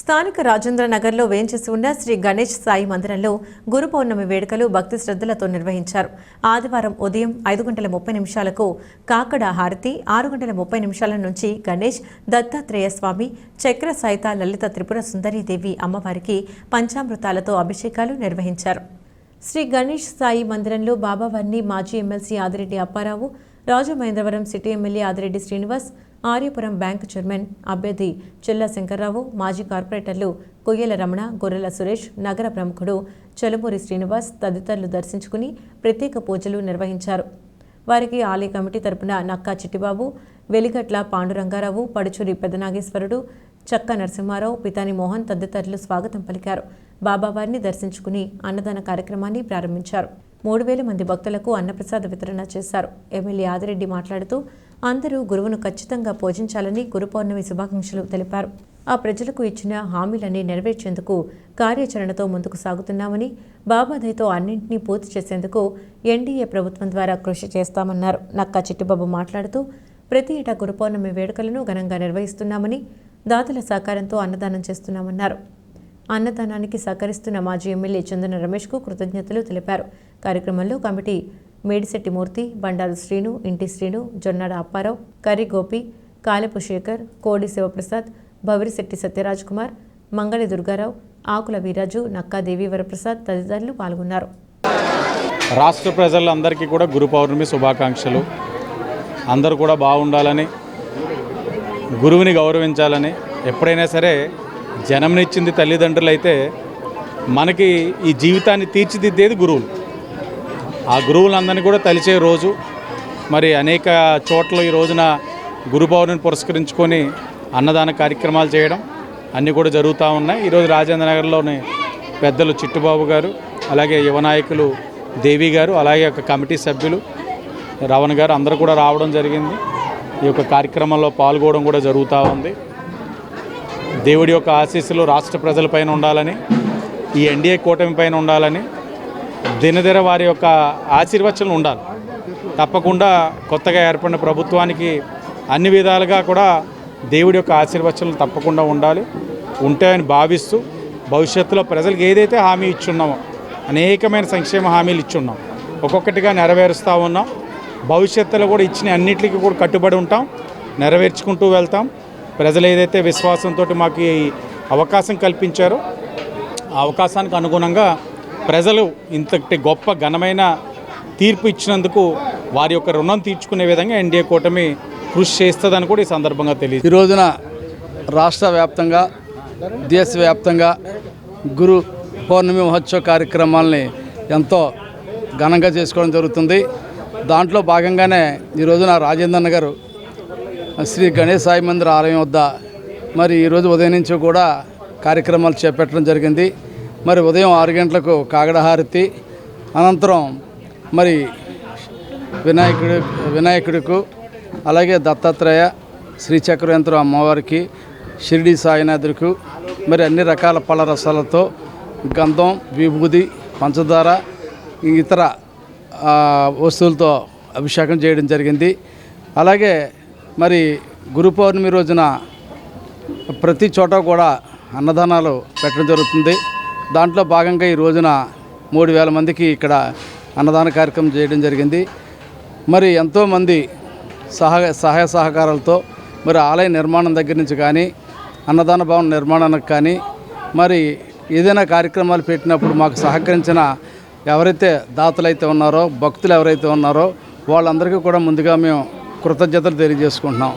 స్థానిక రాజేంద్ర నగర్లో వేంచేసి ఉన్న శ్రీ గణేష్ సాయి మందిరంలో గురు పౌర్ణమి వేడుకలు భక్తి శ్రద్ధలతో నిర్వహించారు. ఆదివారం ఉదయం ఐదు గంటల ముప్పై నిమిషాలకు కాకడ హారతి ఆరు గంటల ముప్పై నిమిషాల నుంచి గణేష్ దత్తాత్రేయ స్వామి చక్ర సహిత లలిత త్రిపుర సుందరీదేవి అమ్మవారికి పంచామృతాలతో అభిషేకాలు నిర్వహించారు. శ్రీ గణేష్ సాయి మందిరంలో బాబావారిని మాజీ MLC Adireddy Apparao Rajamahendravaram city MLA Adireddy Srinivas Aryapuram bank chairman అభ్యర్థి చెల్ల శంకర్రావు మాజీ కార్పొరేటర్లు కొయ్యల రమణ గొర్రెల సురేష్ నగర ప్రముఖుడు చలుమూరి శ్రీనివాస్ తదితరులు దర్శించుకుని ప్రత్యేక పూజలు నిర్వహించారు. వారికి ఆలయ కమిటీ తరపున నక్కా చిట్టిబాబు వెలిగట్ల పాండురంగారావు పడుచూరి పెదనాగేశ్వరుడు చక్క నరసింహారావు పితాని మోహన్ తదితరులు స్వాగతం పలికారు. బాబావారిని దర్శించుకుని అన్నదాన కార్యక్రమాన్ని ప్రారంభించారు. మూడు వేల మంది భక్తులకు అన్నప్రసాద వితరణ చేశారు. ఎమ్మెల్యే ఆదిరెడ్డి మాట్లాడుతూ అందరూ గురువును ఖచ్చితంగా పూజించాలని గురు పౌర్ణమి శుభాకాంక్షలు తెలిపారు. ఆ ప్రజలకు ఇచ్చిన హామీలన్నీ నెరవేర్చేందుకు కార్యాచరణతో ముందుకు సాగుతున్నామని బాబాదయతో అన్నింటినీ పూర్తి చేసేందుకు ఎన్డీఏ ప్రభుత్వం ద్వారా కృషి చేస్తామన్నారు. నక్కా చిట్టిబాబు మాట్లాడుతూ ప్రతి ఏటా గురుపౌర్ణమి వేడుకలను ఘనంగా నిర్వహిస్తున్నామని దాతల సహకారంతో అన్నదానం చేస్తున్నామన్నారు. అన్నదానానికి సహకరిస్తున్న మాజీ ఎమ్మెల్యే చందన రమేష్కు కృతజ్ఞతలు తెలిపారు. కార్యక్రమంలో కమిటీ మేడిశెట్టి మూర్తి బండారు శ్రీను ఇంటి శ్రీను జొన్నాడ అప్పారావు కర్రి గోపి కాలపు శేఖర్ కోడి శివప్రసాద్ భవిరిశెట్టి సత్యరాజ్ కుమార్ మంగళి దుర్గారావు ఆకుల వీరాజు నక్కాదేవి వరప్రసాద్ తదితరులు పాల్గొన్నారు. రాష్ట్ర ప్రజలందరికీ కూడా గురు పౌర్ణమి శుభాకాంక్షలు. అందరూ కూడా బాగుండాలని గురువుని గౌరవించాలని ఎప్పుడైనా సరే జనంనిచ్చింది తల్లిదండ్రులు అయితే మనకి ఈ జీవితాన్ని తీర్చిదిద్దేది గురువులు. ఆ గురువులందరినీ కూడా తలిచే రోజు. మరి అనేక చోట్ల ఈ రోజున గురు పురస్కరించుకొని అన్నదాన కార్యక్రమాలు చేయడం అన్నీ కూడా జరుగుతూ ఉన్నాయి. ఈరోజు రాజేంద్ర నగర్లోని పెద్దలు చిట్టుబాబు గారు అలాగే యువ నాయకులు దేవి గారు అలాగే ఒక కమిటీ సభ్యులు రవణ గారు అందరూ కూడా రావడం జరిగింది. ఈ యొక్క కార్యక్రమంలో పాల్గొనడం కూడా జరుగుతూ ఉంది. దేవుడి యొక్క ఆశీస్సులు రాష్ట్ర ప్రజలపైన ఉండాలని ఈ ఎన్డీఏ కూటమి పైన ఉండాలని దినదిన వారి యొక్క ఆశీర్వచనం ఉండాలి. తప్పకుండా కొత్తగా ఏర్పడిన ప్రభుత్వానికి అన్ని విధాలుగా కూడా దేవుడి యొక్క ఆశీర్వచనం తప్పకుండా ఉండాలి. ఉంటాయని భావిస్తూ భవిష్యత్తులో ప్రజలకు ఏదైతే హామీ ఇచ్చున్నామో అనేకమైన సంక్షేమ హామీలు ఇచ్చున్నాం ఒక్కొక్కటిగా నెరవేరుస్తూ ఉన్నాం. భవిష్యత్తులో కూడా ఇచ్చిన అన్నిటికీ కూడా కట్టుబడి ఉంటాం నెరవేర్చుకుంటూ వెళ్తాం. ప్రజలు ఏదైతే విశ్వాసంతో మాకు అవకాశం కల్పించారో ఆ అవకాశానికి అనుగుణంగా ప్రజలు ఇంతటి గొప్ప ఘనమైన తీర్పు ఇచ్చినందుకు వారి యొక్క రుణం తీర్చుకునే విధంగా ఎన్డీఏ కూటమి కృషి చేస్తుందని కూడా ఈ సందర్భంగా తెలియదు ఈ రోజున రాష్ట్ర వ్యాప్తంగా దేశవ్యాప్తంగా గురు పౌర్ణమి మహోత్సవ కార్యక్రమాలని ఎంతో ఘనంగా చేసుకోవడం జరుగుతుంది. దాంట్లో భాగంగానే ఈ రోజున గారు శ్రీ గణేష్ సాయి మందిర్ ఆలయం వద్ద మరి ఈరోజు ఉదయం నుంచి కూడా కార్యక్రమాలు చేపట్టడం జరిగింది. మరి ఉదయం ఆరు గంటలకు కాగడహారతి అనంతరం మరి వినాయకుడు వినాయకుడికు అలాగే దత్తాత్రేయ శ్రీచక్రయంత్రం అమ్మవారికి షిరిడి సాయినాథుడికి మరి అన్ని రకాల పళ్ళ రసాలతో గంధం విభూది పంచదార ఇతర వస్తువులతో అభిషేకం చేయడం జరిగింది. అలాగే మరి గురు పౌర్ణమి రోజున ప్రతి చోట కూడా అన్నదానాలు పెట్టడం జరుగుతుంది. దాంట్లో భాగంగా ఈ రోజున మూడు వేల మందికి ఇక్కడ అన్నదాన కార్యక్రమం చేయడం జరిగింది. మరి ఎంతోమంది సహాయ సహాయ సహకారాలతో మరి ఆలయ నిర్మాణం దగ్గర నుంచి కానీ అన్నదాన భవన నిర్మాణానికి కానీ మరి ఏదైనా కార్యక్రమాలు పెట్టినప్పుడు మాకు సహకరించిన ఎవరైతే దాతలైతే ఉన్నారో భక్తులు ఎవరైతే ఉన్నారో వాళ్ళందరికీ కూడా ముందుగా మేము కృతజ్ఞతలు తెలియజేసుకుంటున్నాం.